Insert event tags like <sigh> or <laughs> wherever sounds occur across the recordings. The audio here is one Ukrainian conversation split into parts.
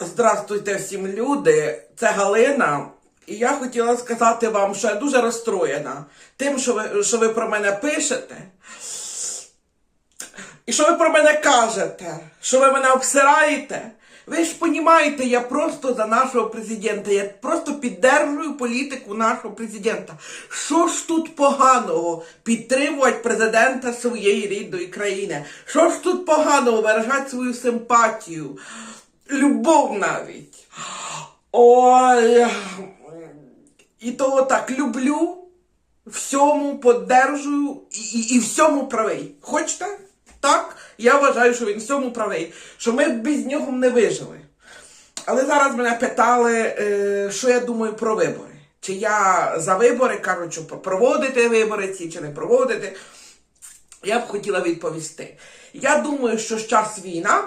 Здравствуйте всім люди, це Галина. І я хотіла сказати вам, що я дуже розстроєна тим, що ви, що ви про мене пишете. І що ви про мене кажете, що ви мене обсираєте. Ви ж розумієте, я просто за нашого президента, я просто піддержую політику нашого президента. Що ж тут поганого підтримувати президента своєї рідної країни? Що ж тут поганого виражати свою симпатію? Любов навіть. Ой. І того так люблю, всьому поддержую і, і, всьому правий. Хочете? Так, я вважаю, що він всьому правий, що ми без нього не вижили. Але зараз мене питали, е, що я думаю про вибори. Чи я за вибори, що проводити вибори ці, чи не проводити. Я б хотіла відповісти. Я думаю, що час війна,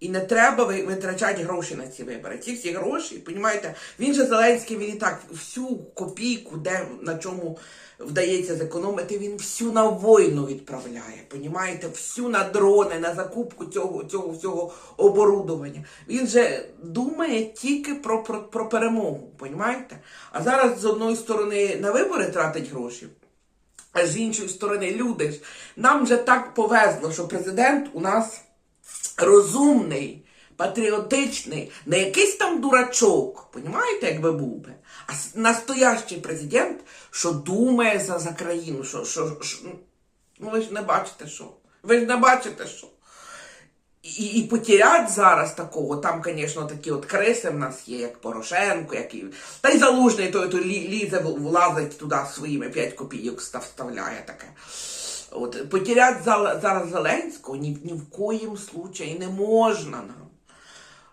і не треба ви- витрачати гроші на ці вибори. Ці всі гроші, понімаєте, він же Зеленський, він і так всю копійку, де на чому вдається зекономити, він всю на війну відправляє. Понімаєте, всю на дрони, на закупку цього, цього всього оборудовання. Він же думає тільки про, про, про перемогу, понімаєте? А зараз з одної сторони на вибори тратить гроші. А з іншої сторони, люди ж, нам вже так повезло, що президент у нас розумний, патріотичний, не якийсь там дурачок, понімаєте, якби був би, а настоящий президент, що думає за, за країну, що, що, що, ну ви ж не бачите, що. Ви ж не бачите, що. І, і потерять зараз такого, там, звісно, такі от криси в нас є, як Порошенко, як і. Та й залужний той, той лізе, влазить туди своїми 5 копійок вставляє таке. От, потерять зараз Зеленського ні, ні в коїм случаї не можна нам.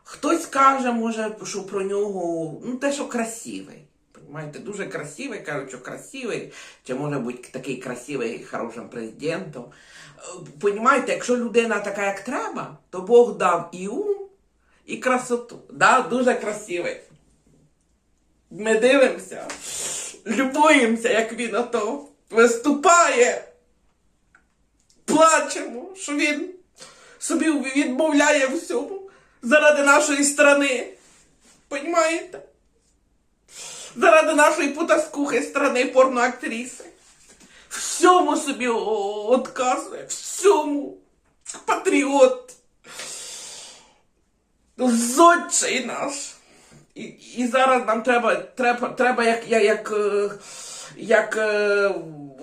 Хтось каже, може, що про нього, ну, те, що красивий. Понимаєте, дуже красивий, кажуть, що красивий, чи може бути такий красивий хорошим президентом. Понімаєте, якщо людина така, як треба, то Бог дав і ум, і красоту. Да, дуже красивий. Ми дивимося, любуємося, як він ото виступає. Плачемо, що він собі відмовляє всьому заради нашої страни. Понімаєте? Заради нашої потаскухи страни порноактриси. Всьому собі отказує, всьому. Патріот. Зодчий наш. І, і зараз нам треба, треба, треба як, як, як, е, як е,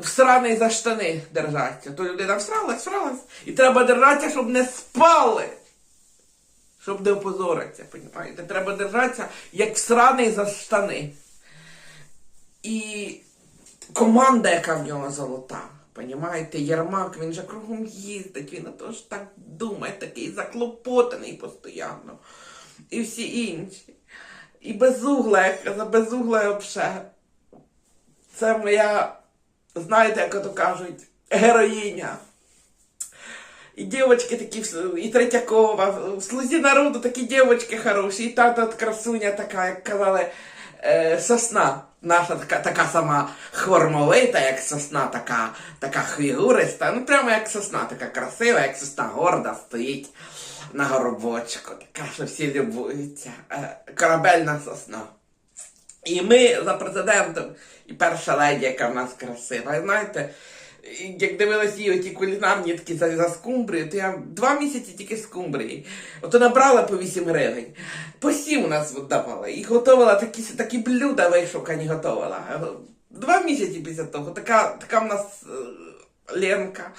всраний за штани держатися. То людина всралась, всралась. І треба держатися, щоб не спали. Щоб не опозоритися, понімаєте? Треба держатися як всраний за штани. І команда, яка в нього золота. Понімаєте, Єрмак, він же кругом їздить, він теж так думає, такий заклопотаний постійно. І всі інші. І безугла, як каза, безугла взагалі. Це моя, знаєте, як ото кажуть, героїня. І дівчатки такі, і Третьякова, в слузі народу такі дівчатки хороші, і тата красуня така, як казали, е, сосна. Наша така, така сама хвормовита, як сосна, така, така фігуриста. Ну прямо як сосна, така красива, як сосна горда стоїть на горобочку. Така, що всі любуються. Е, корабельна сосна. І ми за президентом, і перша леді, яка в нас красива. Знаєте, як дивилась її ті кулінарні такі за, за скумбрію, то я два місяці тільки скумбрії. Ото набрала по 8 гривень. По 7 у нас давала. І готувала такі, такі блюда вишукані готувала. Два місяці після того. Така, така в нас е, Ленка.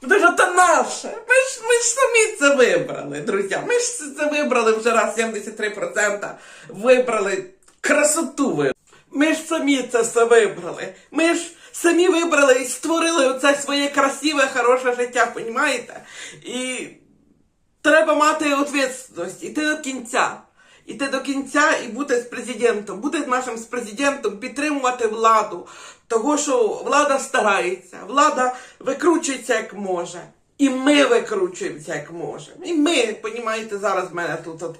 Тому що це наше. Ми ж, ми ж самі це вибрали, друзі. Ми ж це вибрали вже раз 73%. Вибрали красоту. ви. Ми ж самі це все вибрали. Ми ж самі вибрали і створили оце своє красиве, хороше життя, понімаєте? І треба мати відповідальність, іти до кінця. Іти до кінця і бути з президентом, бути з нашим з президентом, підтримувати владу. Того, що влада старається, влада викручується як може. І ми викручуємося як можемо. І ми, понімаєте, зараз мене тут от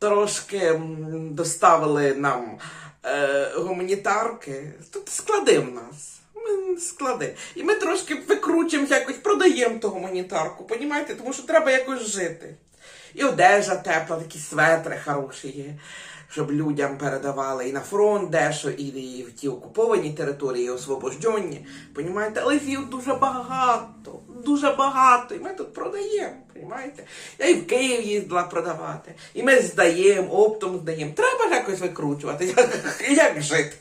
трошки доставили нам е, гуманітарки. Тут склади в нас. Ми склади. І ми трошки викручуємо якось продаємо ту гуманітарку, понімаєте? Тому що треба якось жити. І одежа тепла, такі светри хороші є, щоб людям передавали і на фронт дещо, і, і в ті окуповані території, і освобождені. Понімаєте? Але їх дуже багато, дуже багато. І ми тут продаємо, понімаєте? Я і в Київ їздила продавати. І ми здаємо, оптом здаємо. Треба якось викручувати. <laughs> Як жити?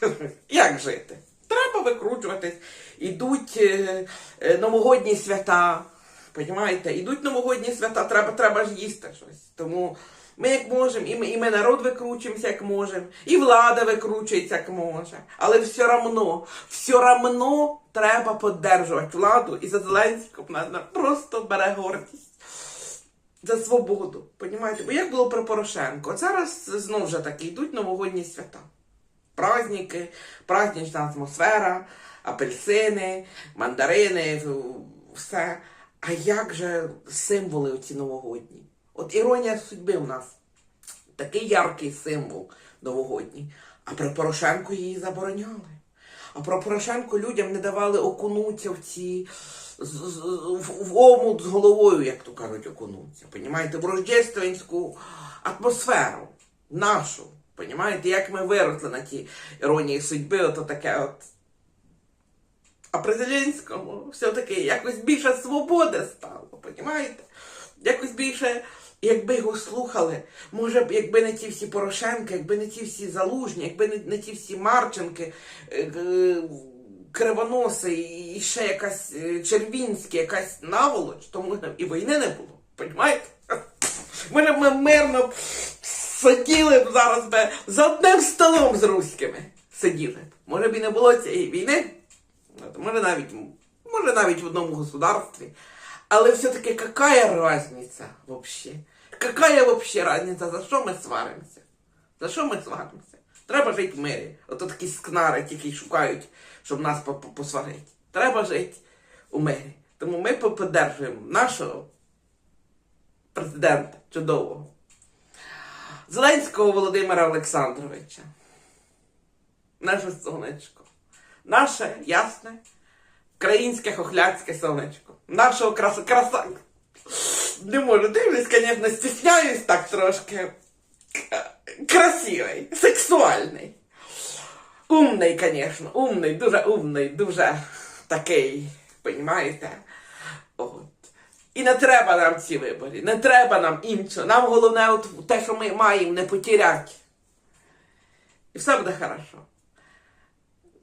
<laughs> Як жити? Треба викручуватись. Ідуть е, е, новогодні свята. Понімаєте? Ідуть новогодні свята, треба, треба ж їсти щось. Тому ми як можемо, і ми, і ми народ викручуємося, як можемо, і влада викручується, як може. Але все равно, все равно треба поддержувати владу і за Зеленського вона просто бере гордість за свободу. Понімаєте? Бо як було при Порошенко? Зараз знову ж таки йдуть новогодні свята. Праздники, празднична атмосфера, апельсини, мандарини, все. А як же символи оці новогодні? От іронія судьби у нас такий яркий символ новогодній. А про Порошенко її забороняли. А про Порошенко людям не давали окунутися в ці в, омут з головою, як то кажуть, окунутися. Понімаєте, в рождественську атмосферу нашу. Понімаєте, як ми виросли на тій іронії судьби, ото таке от. А при Зеленському все-таки якось більше свободи стало, понімаєте? Якось більше, якби його слухали, може б, якби не ті всі Порошенки, якби не ті всі Залужні, якби не, не ті всі Марченки, е, е, Кривоноси і ще якась е, Червінська, якась наволоч, то може і війни не було, понімаєте? Може <laughs> ми мирно б сиділи б зараз би за одним столом з руськими сиділи. Може б і не було цієї війни. Може навіть, може навіть в одному государстві. Але все-таки какая разница вообще? Какая вообще разница? За що ми сваримося? За що ми сваримося? Треба жити в мирі. Ото такі скнари тільки шукають, щоб нас по- по- посварити. Треба жити у мирі. Тому ми по- поддержуємо нашого президента чудового. Зеленського Володимира Олександровича. Наше сонечко. Наше ясне українське хохляцьке сонечко. Нашого краса... краса... Не можу, дивлюсь, звісно, стісняюсь так трошки. Красивий, сексуальний. Умний, звісно, умний, дуже умний, дуже такий, понімаєте? От. І не треба нам ці вибори, не треба нам іншого. Нам головне от те, що ми маємо, не потеряти. І все буде хорошо.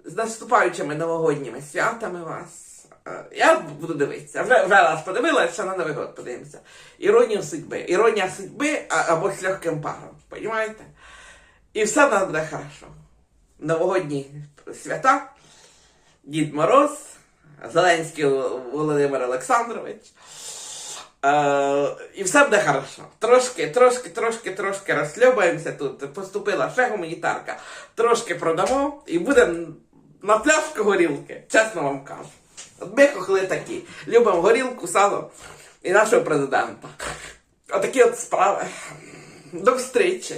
З наступаючими новогодніми святами вас. Е, Я буду дивитися. Вже, вже раз подивилася, ще на Новий год подивимося. Іронія судьби. Іронія судьби або з легким паром. Понімаєте? І все в нас буде хорошо. Новогодні свята, Дід Мороз, Зеленський Володимир Олександрович. Е, і все буде хорошо. Трошки, трошки, трошки, трошки розслюбаємося тут. Поступила ще гуманітарка. Трошки продамо і буде на пляшку горілки. Чесно вам кажу. Ми кохли такі. Любимо горілку, сало і нашого президента. Отакі от справи. До встрічі.